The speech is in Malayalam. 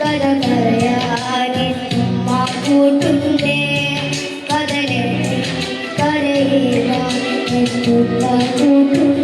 കഥ പറയാനിന്നും മാക്കൂട്ടുന്നേ കഥ കരയുവാൻ കൂട്ടുന്നു